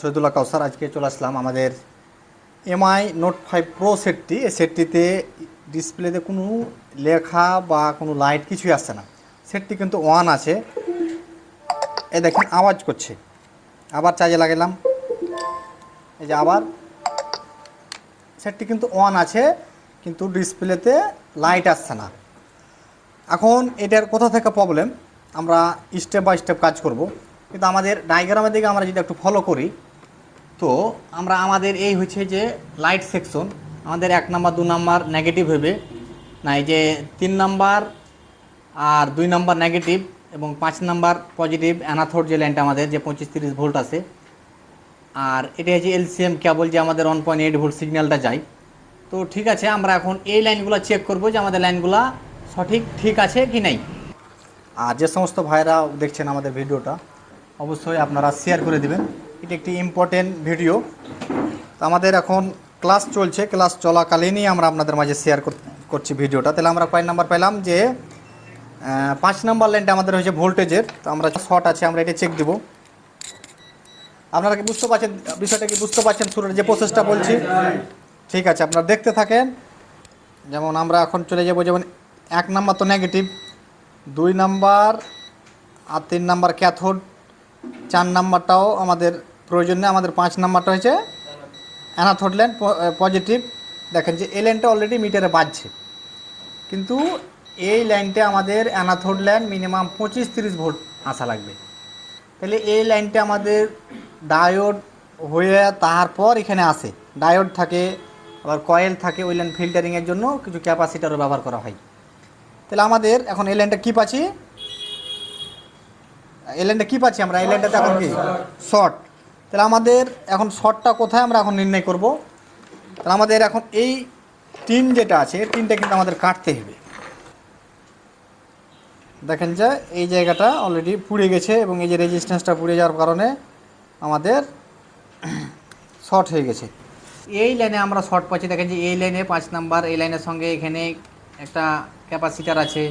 শহীদুল্লাহ কাউসার, আজকে চলে আসলাম আমাদের এমআই নোট ফাইভ প্রো সেটটি এই সেটটিতে ডিসপ্লেতে কোনো লেখা বা কোনো লাইট কিছুই আসছে না। সেটটি কিন্তু ওয়ান আছে। এ দেখেন, আওয়াজ করছে। আবার চার্জে লাগালাম এই যে আবার। সেটটি কিন্তু অন আছে, কিন্তু ডিসপ্লেতে লাইট আসছে না। এখন এটার কোথা থেকে প্রবলেম আমরা স্টেপ বাই স্টেপ কাজ করব। কিন্তু আমাদের ডায়াগ্রামের দিকে আমরা যদি একটু ফলো করি তো আমরা আমাদের এই হচ্ছে যে লাইট সেকশন আমাদের এক নাম্বার, দু নাম্বার নেগেটিভ হবে। না, এই যে তিন নাম্বার আর দুই নাম্বার নেগেটিভ এবং পাঁচ নাম্বার পজিটিভ অ্যানাথোড যে লাইনটা আমাদের, যে পঁচিশ তিরিশ ভোল্ট আছে। আর এটা হচ্ছে এলসিএম কেবল যে আমাদের ওয়ান পয়েন্ট এইট ভোল্ট সিগন্যালটা যায়। তো ঠিক আছে, আমরা এখন এই লাইনগুলো চেক করব যে আমাদের লাইনগুলো সঠিক, ঠিক আছে কি নাই। আর যে সমস্ত ভাইরা দেখছেন আমাদের ভিডিওটা অবশ্যই আপনারা শেয়ার করে দিবেন। এটি একটি ইম্পর্টেন্ট ভিডিও তো আমাদের এখন ক্লাস চলছে ক্লাস চলাকালীনই আমরা আপনাদের মাঝে শেয়ার করছি ভিডিওটা তাহলে আমরা কয়েক নাম্বার পেলাম যে পাঁচ নাম্বার লাইনটা আমাদের হয়েছে ভোল্টেজের। তো আমরা শর্ট আছে, আমরা এটা চেক দেবো। আপনারা কি বুঝতে পারছেন, বিষয়টা কি বুঝতে পারছেন? শুরুর যে প্রসেসটা বলছি। ঠিক আছে, আপনারা দেখতে থাকেন। যেমন আমরা এখন চলে যাব, যেমন এক নাম্বার তো নেগেটিভ দুই নাম্বার আর তিন নাম্বার ক্যাথোড চার নাম্বারটাও আমাদের প্রয়োজন আমাদের পাঁচ নাম্বারটা হয়েছে অ্যানাথোড ল্যান্ড পজিটিভ দেখেন যে এই লাইনটা অলরেডি মিটারে বাজছে। কিন্তু এই লাইনটা আমাদের অ্যানাথোড ল্যান্ড মিনিমাম পঁচিশ তিরিশ ভোল্ট আসা লাগবে। তাহলে এই লাইনটা আমাদের ডায়োড হয়ে তারপর এখানে আসে। ডায়োড থাকে আবার কয়েল থাকে ওই লাইন ফিল্টারিংয়ের জন্য কিছু ক্যাপাসিটারও ব্যবহার করা হয়। তাহলে আমাদের এখন এই লাইনটা কী পাচ্ছি? এই লাইনটা কী পাচ্ছি আমরা? এই লাইনটাতে এখন কি? শর্ট তাহলে আমাদের এখন শর্টটা কোথায় আমরা এখন নির্ণয় করব? তাহলে আমাদের এখন এই টিন যেটা আছে টিনটা কিন্তু আমাদের কাটতে হবে। দেখেন যে এই জায়গাটা অলরেডি পুড়ে গেছে এবং এই যে রেজিস্ট্যান্সটা পুড়ে যাওয়ার কারণে আমাদের শর্ট হয়ে গেছে। এই লাইনে আমরা শর্ট পাচ্ছি। দেখেন যে এই লাইনে পাঁচ নাম্বার, এই লাইনের সঙ্গে এখানে একটা ক্যাপাসিটার আছে।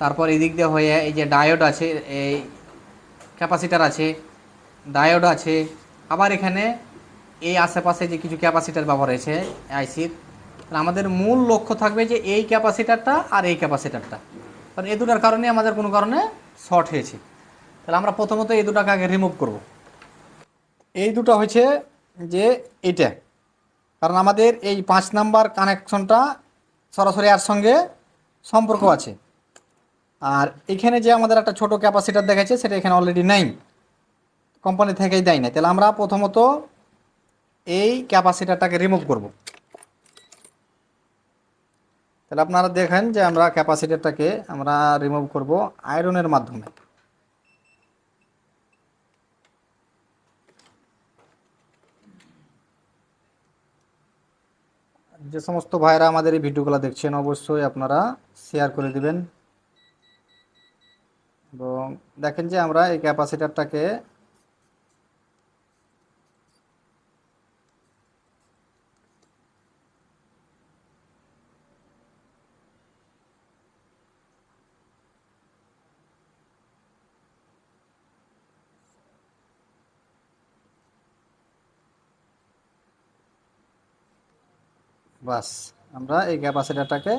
তারপর এদিক দিয়ে হয়ে এই যে ডায়োড আছে, এই ক্যাপাসিটার আছে ডায়োড আছে আবার এখানে এই আশেপাশে যে কিছু ক্যাপাসিটার ব্যবহার হয়েছে আইসির আমাদের মূল লক্ষ্য থাকবে যে এই ক্যাপাসিটারটা আর এই ক্যাপাসিটারটা কারণ এই দুটার কারণে আমাদের কোনো কারণে শর্ট হয়েছে। তাহলে আমরা প্রথমত এই দুটাকে আগে রিমুভ করব। এই দুটো হয়েছে যে এটা কারণ আমাদের এই পাঁচ নাম্বার কানেকশনটা সরাসরি আর সঙ্গে সম্পর্ক আছে। আর এখানে যে আমাদের একটা ছোট ক্যাপাসিটার দেখাচ্ছে, সেটা এখানে অলরেডি নেই। কোম্পানি থেকেই দেয় না তাহলে আমরা প্রথমত এই ক্যাপাসিটারটাকে রিমুভ করব। তাহলে আপনারা দেখেন যে আমরা ক্যাপাসিটারটাকে আমরা রিমুভ করব আয়রনের মাধ্যমে। যে সমস্ত ভাইরা আমাদের এই ভিডিওগুলো দেখছেন, অবশ্যই আপনারা শেয়ার করে দিবেন। এবং দেখেন যে আমরা এই ক্যাপাসিটারটাকে বাস আমরা এই ক্যাপাসিটারটাকে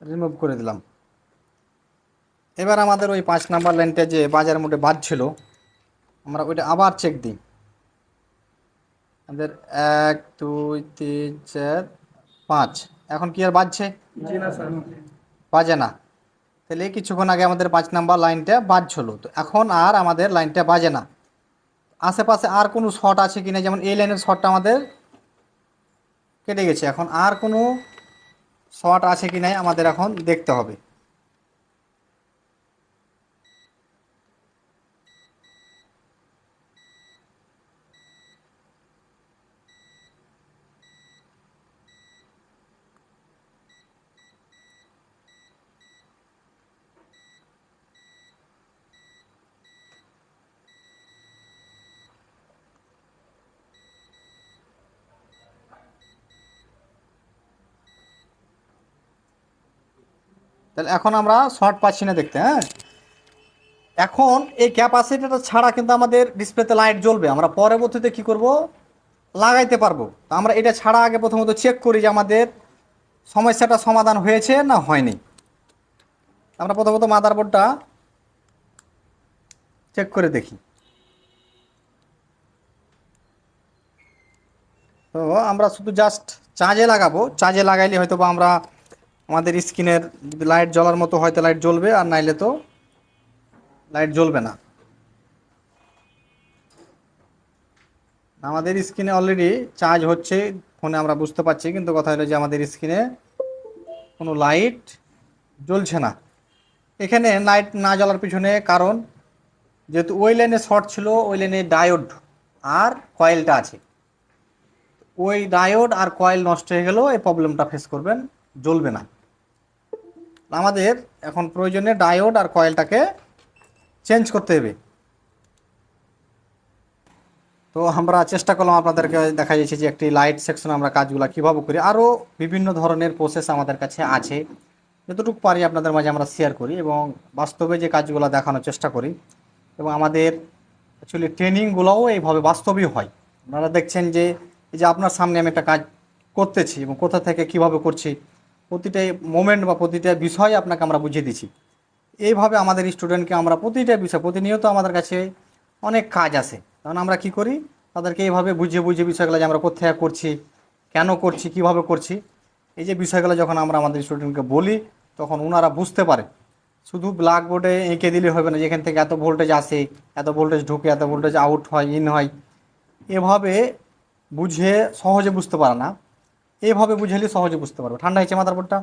রিমুভ করে দিলাম। এবার আমাদের ওই পাঁচ নাম্বার লাইনটা যে বাজার মোটে বাজছিল আমরা ওইটা আবার চেক দিই। আমাদের এক দুই তিন চার পাঁচ। এখন কি আর বাজছে? বাজে না। তাহলে কিছুক্ষণ আগে আমাদের পাঁচ নাম্বার লাইনটা বাজছিল তো এখন আর আমাদের লাইনটা বাজে না। আশেপাশে আর কোনো শট আছে কি না যেমন এই লাইনের শটটা আমাদের কেটে গেছে। এখন আর কোনো শট আছে কি নাই আমাদের এখন দেখতে হবে। তাহলে এখন আমরা শর্ট পাচ্ছি না দেখতে হ্যাঁ? এখন এই ক্যাপাসিটিটা ছাড়া কিন্তু আমাদের ডিসপ্লেতে লাইট জ্বলবে। আমরা পরবর্তীতে কি করব? লাগাইতে পারব। তো আমরা এটা ছাড়া আগে প্রথমত চেক করি যে আমাদের সমস্যাটা সমাধান হয়েছে না হয়নি। আমরা প্রথমত মাদারবোর্ডটা চেক করে দেখি। তো আমরা শুধু জাস্ট চার্জে লাগাবো। চার্জে লাগাইলে হয়তো বা আমরা আমাদের স্ক্রিনের যদি লাইট জ্বলার মতো হয়তো লাইট জ্বলবে, আর নাইলে তো লাইট জ্বলবে না। আমাদের স্ক্রিনে অলরেডি চার্জ হচ্ছে, ফোনে আমরা বুঝতে পারছি, কিন্তু কথা হলো যে আমাদের স্ক্রিনে কোনো লাইট জ্বলছে না। এখানে লাইট না জ্বলার পিছনে কারণ, যেহেতু ওই লাইনে শর্ট ছিল, ওই লাইনে ডায়োড আর কয়েলটা আছে। ওই ডায়োড আর কয়েল নষ্ট হয়ে গেলেও এই প্রবলেমটা ফেস করবেন। জ্বলবে না। আমাদের এখন প্রয়োজনে ডায়োড আর কয়েলটাকে চেঞ্জ করতে হবে। তো আমরা চেষ্টা করলাম আপনাদেরকে দেখা যাচ্ছে যে একটি লাইট সেকশনে আমরা কাজগুলো কীভাবে করি, আরও বিভিন্ন ধরনের প্রসেস আমাদের কাছে আছে। যতটুকু পারি আপনাদের মাঝে আমরা শেয়ার করি এবং বাস্তবে যে কাজগুলো দেখানোর চেষ্টা করি এবং আমাদের অ্যাকচুয়ালি ট্রেনিংগুলোও এইভাবে বাস্তবই হয়। আপনারা দেখছেন যে এই যে আপনার সামনে আমি একটা কাজ করতেছি এবং কোথা থেকে কীভাবে করছি প্রতিটা মোমেন্ট বা প্রতিটা বিষয় আপনাকে আমরা বুঝিয়ে দিচ্ছি। এইভাবে আমাদের স্টুডেন্টকে আমরা প্রতিটা বিষয়, প্রতিনিয়ত আমাদের কাছে অনেক কাজ আসে কারণ আমরা কি করি? তাদেরকে এইভাবে বুঝিয়ে বুঝিয়ে বিষয়গুলো যে আমরা কোথায় করছি, কেন করছি, কীভাবে করছি, এই যে বিষয়গুলো যখন আমরা আমাদের স্টুডেন্টকে বলি, তখন ওনারা বুঝতে পারে। শুধু ব্ল্যাকবোর্ডে এঁকে দিলে হবে না যেখান থেকে এত ভোল্টেজ আসে, এত ভোল্টেজ ঢুকে, এত ভোল্টেজ আউট হয় ইন হয়। এভাবে বুঝে সহজে বুঝতে পারে না। এইভাবে বুঝালে সহজে বুঝতে পারবে। ঠান্ডা হয়েছে মাথার বোর্ডটা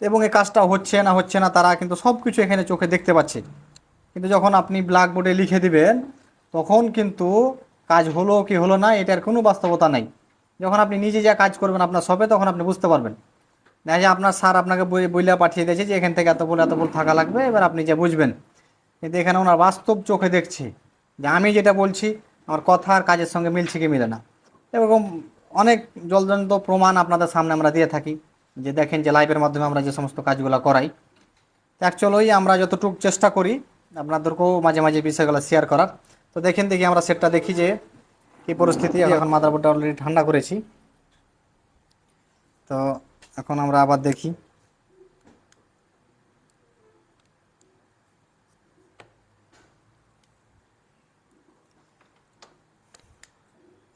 এবং এই কাজটা হচ্ছে না হচ্ছে না তারা কিন্তু সব কিছু এখানে চোখে দেখতে পাচ্ছে। কিন্তু যখন আপনি ব্ল্যাকবোর্ডে লিখে দিবেন তখন কিন্তু কাজ হলো কি হলো না এটার কোনো বাস্তবতা নাই। যখন আপনি নিজে যা কাজ করবেন আপনার সবে তখন আপনি বুঝতে পারবেন। দেখা যে আপনার স্যার আপনাকে বই বইলা পাঠিয়ে দিয়েছে যে এখান থেকে এত বলে এত বল থাকা লাগবে এবার আপনি যে বুঝবেন। কিন্তু এখানে ওনার বাস্তব চোখে দেখছে। যে আমি যেটা বলছি আমার কথা আর কাজের সঙ্গে মিলছে কি মিলে না। এরকম অনেক জলজন্ত প্রমাণ আপনাদের সামনে আমরা দিয়ে থাকি যে দেখেন যে লাইভের মাধ্যমে আমরা যে সমস্ত কাজগুলো করাই। অ্যাকচুয়ালি আমরা যতটুকু চেষ্টা করি আপনাদেরকেও মাঝে মাঝে বিষয়গুলো শেয়ার করার। তো দেখেন দেখি আমরা সেটটা দেখি যে কি পরিস্থিতি। এখন মাদারবোর্ডটা অলরেডি ঠান্ডা করেছি। তো এখন আমরা আবার দেখি।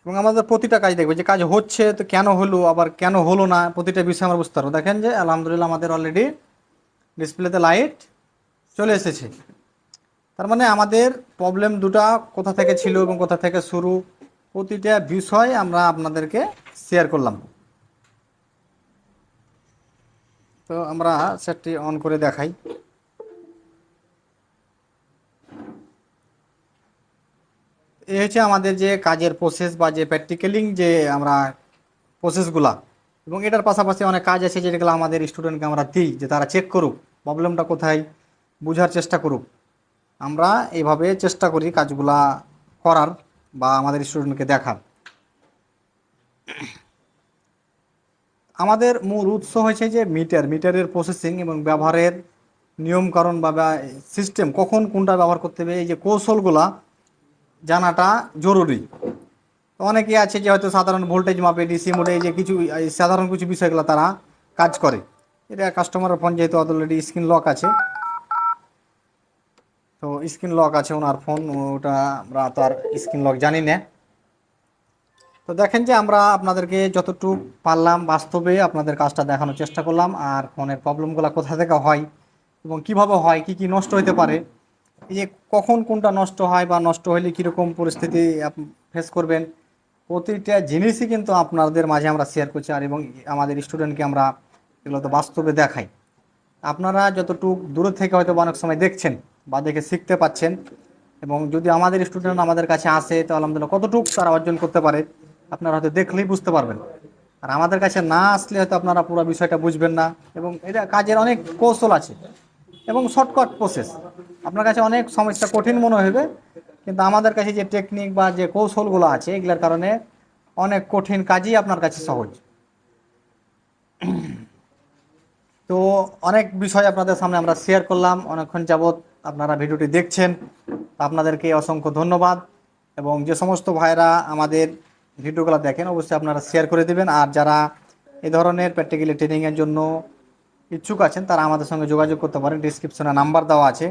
এবং আমাদের প্রতিটা কাজ দেখবে যে কাজ হচ্ছে তো কেন হলো, আবার কেন হলো না, প্রতিটা বিষয় আমরা বুঝতে পারব। দেখেন যে আলহামদুলিল্লাহ আমাদের অলরেডি ডিসপ্লেতে লাইট চলে এসেছে। তার মানে আমাদের প্রবলেম দুটা কোথা থেকে ছিল এবং কোথা থেকে শুরু, প্রতিটা বিষয় আমরা আপনাদেরকে শেয়ার করলাম। তো আমরা সেটটি অন করে দেখাই। এই হচ্ছে আমাদের যে কাজের প্রসেস বা যে প্র্যাকটিক্যালিং যে আমরা প্রসেসগুলা এবং এটার পাশাপাশি অনেক কাজ আছে যেগুলো আমাদের স্টুডেন্টকে আমরা দিই, যে তারা চেক করুক প্রবলেমটা কোথায়, বোঝার চেষ্টা করুক। আমরা এইভাবে চেষ্টা করি কাজগুলা করার বা আমাদের স্টুডেন্টকে দেখার। আমাদের মূল উৎস হয়েছে যে মিটার মিটারের প্রসেসিং এবং ব্যবহারের নিয়মকানুন বা সিস্টেম কখন কোনটা ব্যবহার করতে হবে, এই যে কৌশলগুলা জানাটা জরুরি। তো অনেকে আছে যে হয়তো সাধারণ ভোল্টেজ মাপে ডিসি মোডে যে কিছু সাধারণ কিছু বিষয়গুলো তারা কাজ করে। এটা কাস্টমারের ফোন যেহেতু অলরেডি স্ক্রিন লক আছে। তো স্ক্রিন লক আছে ওনার ফোন ওটা আমরা তো আর স্ক্রিন লক জানি না। তো দেখেন যে আমরা আপনাদেরকে যতটুকু পারলাম বাস্তবে আপনাদের কাজটা দেখানোর চেষ্টা করলাম, আর ফোনের প্রবলেমগুলো কোথা থেকে হয় এবং কীভাবে হয়, কি কি নষ্ট হতে পারে যে কখন কোনটা নষ্ট হয় বা নষ্ট হলে কীরকম পরিস্থিতি ফেস করবেন, প্রতিটা জিনিসই কিন্তু আপনাদের মাঝে আমরা শেয়ার করছি আর এবং আমাদের স্টুডেন্টকে আমরা এগুলো তো বাস্তবে দেখাই। আপনারা যতটুকু দূরে থেকে হয়তো অনেক সময় দেখছেন বা দেখে শিখতে পাচ্ছেন এবং যদি আমাদের স্টুডেন্ট আমাদের কাছে আসে তো আলহামদুলিল্লাহ কতটুকু তারা অর্জন করতে পারে, আপনারা হয়তো দেখলেই বুঝতে পারবেন। আর আমাদের কাছে না আসলে হয়তো আপনারা পুরো বিষয়টা বুঝবেন না এবং এটা কাজের অনেক কৌশল আছে এবং শর্টকাট প্রসেস আপনার কাছে অনেক সমস্যা কঠিন মনে হবে কিন্তু আমাদের কাছে যে টেকনিক বা যে কৌশলগুলো আছে, এগুলোর কারণে অনেক কঠিন কাজই আপনার কাছে সহজ। তো অনেক বিষয় আপনাদের সামনে আমরা শেয়ার করলাম, অনেকক্ষণ যাবৎ আপনারা ভিডিওটি দেখছেন। আপনাদেরকে অসংখ্য ধন্যবাদ এবং যে সমস্ত ভাইরা আমাদের ভিডিওগুলো দেখেন, অবশ্যই আপনারা শেয়ার করে দেবেন। আর যারা এ ধরনের প্র্যাকটিক্যালি ট্রেনিংয়ের জন্য ইচ্ছুক আছেন, তারা আমাদের সঙ্গে যোগাযোগ করতে পারেন। ডিসক্রিপশনে নাম্বার দেওয়া আছে।